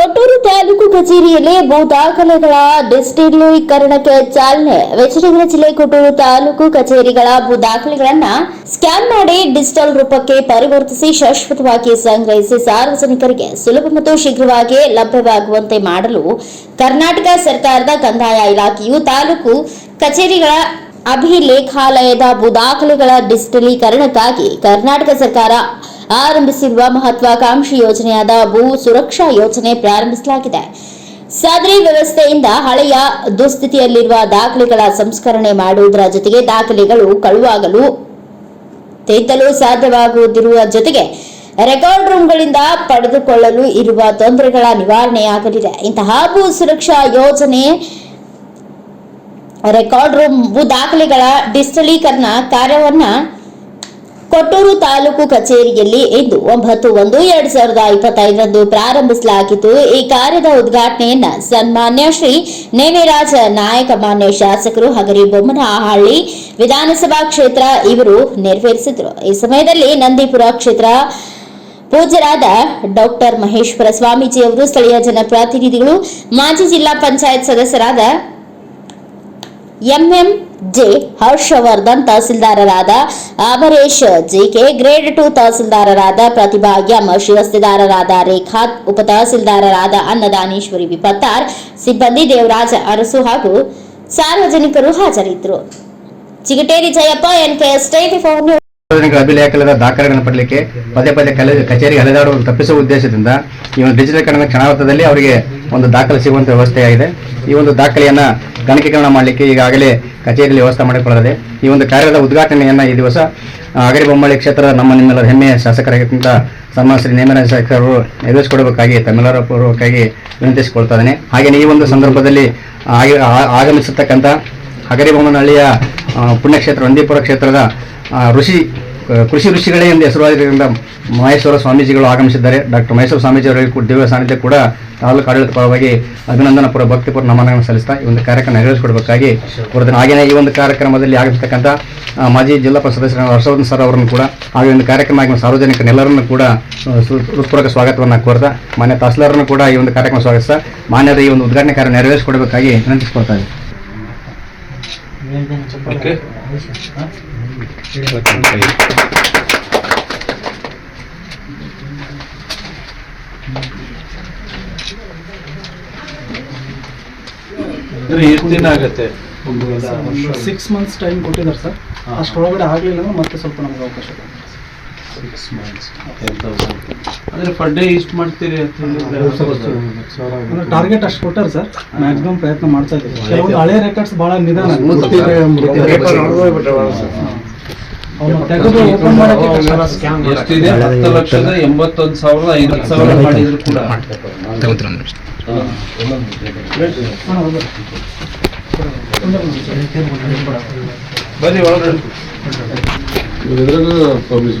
ಕೊಟ್ಟೂರು ತಾಲೂಕು ಕಚೇರಿಯಲ್ಲಿ ಭೂ ದಾಖಲೆಗಳ ಡಿಜಿಟಲೀಕರಣಕ್ಕೆ ಚಾಲನೆ. ವಿಜಯನಗರ ಜಿಲ್ಲೆ ಕೊಟ್ಟೂರು ತಾಲೂಕು ಕಚೇರಿಗಳ ಭೂ ದಾಖಲೆಗಳನ್ನ ಸ್ಕ್ಯಾನ್ ಮಾಡಿ ಡಿಜಿಟಲ್ ರೂಪಕ್ಕೆ ಪರಿವರ್ತಿಸಿ ಶಾಶ್ವತವಾಗಿ ಸಂಗ್ರಹಿಸಿ ಸಾರ್ವಜನಿಕರಿಗೆ ಸುಲಭ ಮತ್ತು ಶೀಘ್ರವಾಗಿ ಲಭ್ಯವಾಗುವಂತೆ ಮಾಡಲು ಕರ್ನಾಟಕ ಸರ್ಕಾರದ ಕಂದಾಯ ಇಲಾಖೆಯು ತಾಲೂಕು ಕಚೇರಿಗಳ ಅಭಿಲೇಖಾಲಯದ ಭೂ ದಾಖಲೆಗಳ ಡಿಜಿಟಲೀಕರಣಕ್ಕಾಗಿ ಕರ್ನಾಟಕ ಸರ್ಕಾರ ಆರಂಭಿಸಿರುವ ಮಹತ್ವಾಕಾಂಕ್ಷಿ ಯೋಜನೆಯಾದ ಭೂ ಸುರಕ್ಷಾ ಯೋಜನೆ ಪ್ರಾರಂಭಿಸಲಾಗಿದೆ. ಸದರಿ ವ್ಯವಸ್ಥೆಯಿಂದ ಹಳೆಯ ದುಸ್ಥಿತಿಯಲ್ಲಿರುವ ದಾಖಲೆಗಳ ಸಂಸ್ಕರಣೆ ಮಾಡುವುದರ ಜೊತೆಗೆ ದಾಖಲೆಗಳು ಕಳುವಾಗಲು ತಿದ್ದಲು ಸಾಧ್ಯವಾಗುವುದಿರುವ ಜೊತೆಗೆ ರೆಕಾರ್ಡ್ ರೂಮ್ಗಳಿಂದ ಪಡೆದುಕೊಳ್ಳಲು ಇರುವ ತೊಂದರೆಗಳ ನಿವಾರಣೆಯಾಗಲಿದೆ. ಇಂತಹ ಭೂ ಸುರಕ್ಷಾ ಯೋಜನೆ ರೆಕಾರ್ಡ್ ರೂಮ್, ಭೂ ದಾಖಲೆಗಳ ಡಿಜಿಟಲೀಕರಣ ಕಾರ್ಯವನ್ನ ಕೊಟ್ಟೂರು ತಾಲೂಕು ಕಚೇರಿಯಲ್ಲಿ ಇಂದು ಒಂಬತ್ತು ಒಂದು ಎರಡ್ ಸಾವಿರದ ಇಪ್ಪತ್ತೈದರಂದು ಪ್ರಾರಂಭಿಸಲಾಗಿದ್ದು ಈ ಕಾರ್ಯದ ಉದ್ಘಾಟನೆಯನ್ನ ಸನ್ಮಾನ್ಯ ಶ್ರೀ ನೇಮಿರಾಜ ನಾಯಕ ಮಾನ್ಯ ಶಾಸಕರು ಹಗರಿ ಬೊಮ್ಮನಹಳ್ಳಿ ವಿಧಾನಸಭಾ ಕ್ಷೇತ್ರ ಇವರು ನೆರವೇರಿಸಿದರು. ಈ ಸಮಯದಲ್ಲಿ ನಂದಿಪುರ ಕ್ಷೇತ್ರ ಪೂಜ್ಯರಾದ ಡಾಕ್ಟರ್ ಮಹೇಶ್ವರ ಸ್ವಾಮೀಜಿ ಅವರು, ಸ್ಥಳೀಯ ಜನಪ್ರತಿನಿಧಿಗಳು, ಮಾಜಿ ಜಿಲ್ಲಾ ಪಂಚಾಯತ್ ಸದಸ್ಯರಾದ ಎಂಎಂ ಜೆ ಹರ್ಷವರ್ಧನ್ ತಹಸೀಲ್ದಾರರಾದ ಅಮರೇಶ್ ಜಿಕೆ ಗ್ರೇಡ್ ಟು ತಹಸೀಲ್ದಾರರಾದ ಪ್ರತಿಭಾ ಎಂ ಶಿರಸ್ತೆದಾರರಾದ ರೇಖಾ, ಉಪ ತಹಸೀಲ್ದಾರರಾದ ಅನ್ನದಾನೇಶ್ವರಿ ವಿಪತ್ತಾರ್, ಸಿಬ್ಬಂದಿ ದೇವರಾಜ ಅರಸು ಹಾಗೂ ಸಾರ್ವಜನಿಕರು ಹಾಜರಿದ್ದರು. Chigateri Jayappa NKS S four news ಸಾರ್ವಜನಿಕ ಅಭಿಲೇಖನದ ದಾಖಲೆಗಳನ್ನು ಪಡೆಯಲಿಕ್ಕೆ ಪದೇ ಪದೇ ಕಲೆ ಕಚೇರಿಗೆ ಅಲೆದಾಡುವನ್ನು ತಪ್ಪಿಸುವ ಉದ್ದೇಶದಿಂದ ಈ ಒಂದು ಡಿಜಿಟಲೀಕರಣ ಕ್ಷಣಾರ್ಥದಲ್ಲಿ ಅವರಿಗೆ ಒಂದು ದಾಖಲೆ ಸಿಗುವಂತಹ ವ್ಯವಸ್ಥೆಯಾಗಿದೆ. ಈ ಒಂದು ದಾಖಲೆಯನ್ನು ಗಣಕೀಕರಣ ಮಾಡಲಿಕ್ಕೆ ಈಗಾಗಲೇ ಕಚೇರಿಯಲ್ಲಿ ವ್ಯವಸ್ಥೆ ಮಾಡಿಕೊಳ್ಳದೆ ಈ ಒಂದು ಕಾರ್ಯದ ಉದ್ಘಾಟನೆಯನ್ನ ಈ ದಿವಸ ಅಗರಿ ಕ್ಷೇತ್ರದ ನಮ್ಮ ನಿಮ್ಮೆಲ್ಲರ ಹೆಮ್ಮೆಯ ಶಾಸಕರಾಗಿದ್ದಂಥ ಸನ್ಮಾನ ಶ್ರೀ ನೇಮರಾಜ ಶಾಸಕರು ನೆರವೇರಿಸಿಕೊಡಬೇಕಾಗಿ ತಮ್ಮೆಲ್ಲರ ಪೂರ್ವಕವಾಗಿ ವಿನಂತಿಸಿಕೊಳ್ತಾ ಇದ್ದೇನೆ ಹಾಗೆಯೇ ಈ ಒಂದು ಸಂದರ್ಭದಲ್ಲಿ ಆಗಮಿಸತಕ್ಕಂಥ ಹಗರಿಬೊಮ್ಮನಹಳ್ಳಿಯ ಆ, ಪುಣ್ಯಕ್ಷೇತ್ರ ನಂದೀಪುರ ಕ್ಷೇತ್ರದ ಋಷಿ ಕೃಷಿ ಋಷಿಗಳೇ ಎಂದು ಹೆಸರುವಾಗಿರೋದ್ರಿಂದ ಮಹೇಶ್ವರ ಸ್ವಾಮೀಜಿಗಳು ಆಗಮಿಸಿದ್ದಾರೆ. ಡಾಕ್ಟರ್ ಮಹೇಶ್ವರ ಸ್ವಾಮೀಜಿ ಅವರಿಗೆ ಕೂಡ ದಿವ್ಯ ಸಾನ್ನಿಧ್ಯ ಕೂಡ ತಾಲೂಕು ಆಡಳಿತ ಪರವಾಗಿ ಅಭಿನಂದನಪುರ ಭಕ್ತಿಪುರ ನಮನಗಳನ್ನು ಸಲ್ಲಿಸ್ತಾ ಈ ಒಂದು ಕಾರ್ಯಕ್ರಮ ನೆರವೇರಿಸಿಕೊಡಬೇಕಾಗಿ ಹೊರದಿನ ಹಾಗೆಯೇ ಈ ಒಂದು ಕಾರ್ಯಕ್ರಮದಲ್ಲಿ ಆಗಮಿಸತಕ್ಕಂಥ ಮಾಜಿ ಜಿಲ್ಲಾ ಪಂಚಾಯತ್ ಸದಸ್ಯರಾದ ಹರ್ಷವರ್ಧನ್ ಸರ್ ಅವರನ್ನು ಕೂಡ ಹಾಗೆ ಒಂದು ಕಾರ್ಯಕ್ರಮ ಆಗಿ ಸಾರ್ವಜನಿಕರೆಲ್ಲರನ್ನು ಕೂಡ ಹೃತ್ಪೂರ್ವಕ ಸ್ವಾಗತವನ್ನು ಕೋರ್ತಾ ಮಾನ್ಯ ತಹಸೀಲ್ದಾರನ್ನು ಕೂಡ ಈ ಒಂದು ಕಾರ್ಯಕ್ರಮ ಸ್ವಾಗತಿಸ್ತಾ ಮಾನ್ಯದ ಈ ಒಂದು ಉದ್ಘಾಟನೆ ಕಾರ್ಯ ನೆರವೇರಿಸಿಕೊಡಬೇಕಾಗಿ ವಿನಂತಿಸಿಕೊಳ್ತಾ ಇದ್ದೀನಿ. ಅಂದ್ರೆ ಎಷ್ಟು ದಿನ ಆಗುತ್ತೆ. ಸಿಕ್ಸ್ ಮಂತ್ಸ್ ಟೈಮ್ ಕೊಟ್ಟಿದ್ದಾರೆ ಸರ್. ಅಷ್ಟರೊಳಗಡೆ ಆಗಲಿಲ್ಲ ಅಂದ್ರೆ ಮತ್ತೆ ಸ್ವಲ್ಪ ನಮ್ಗೆ ಅವಕಾಶ. ಸಿಕ್ಸ್ ಮಂತ್ಸ್ ಅಂದ್ರೆ ಪರ್ ಡೇ ಇಷ್ಟು ಮಾಡ್ತೀರಿ ಅಂತ ಹೇಳಿದ್ರೆ ಅಂದ್ರೆ ಟಾರ್ಗೆಟ್ ಅಷ್ಟು ಕೊಟ್ಟಾರೆ ಸರ್. ಮ್ಯಾಕ್ಸಿಮಮ್ ಪ್ರಯತ್ನ ಮಾಡ್ತಾ ಇದ್ದೀವಿ. ಕೆಲವೊಂದು ಹಳೆ ರೆಕಾರ್ಡ್ಸ್ ಭಾಳ ನಿಧಾನ ಎಷ್ಟಿದೆ ಹತ್ತು ಲಕ್ಷದ ಎಂಬತ್ತೊಂದು ಸಾವಿರದ ಐವತ್ತು ಸಾವಿರ ಮಾಡಿದ್ರು ಕೂಡ. ಬನ್ನಿ ಒಳಗಡೆ. ಇದ್ರಾಗ ಪಬ್ಲಿಷ್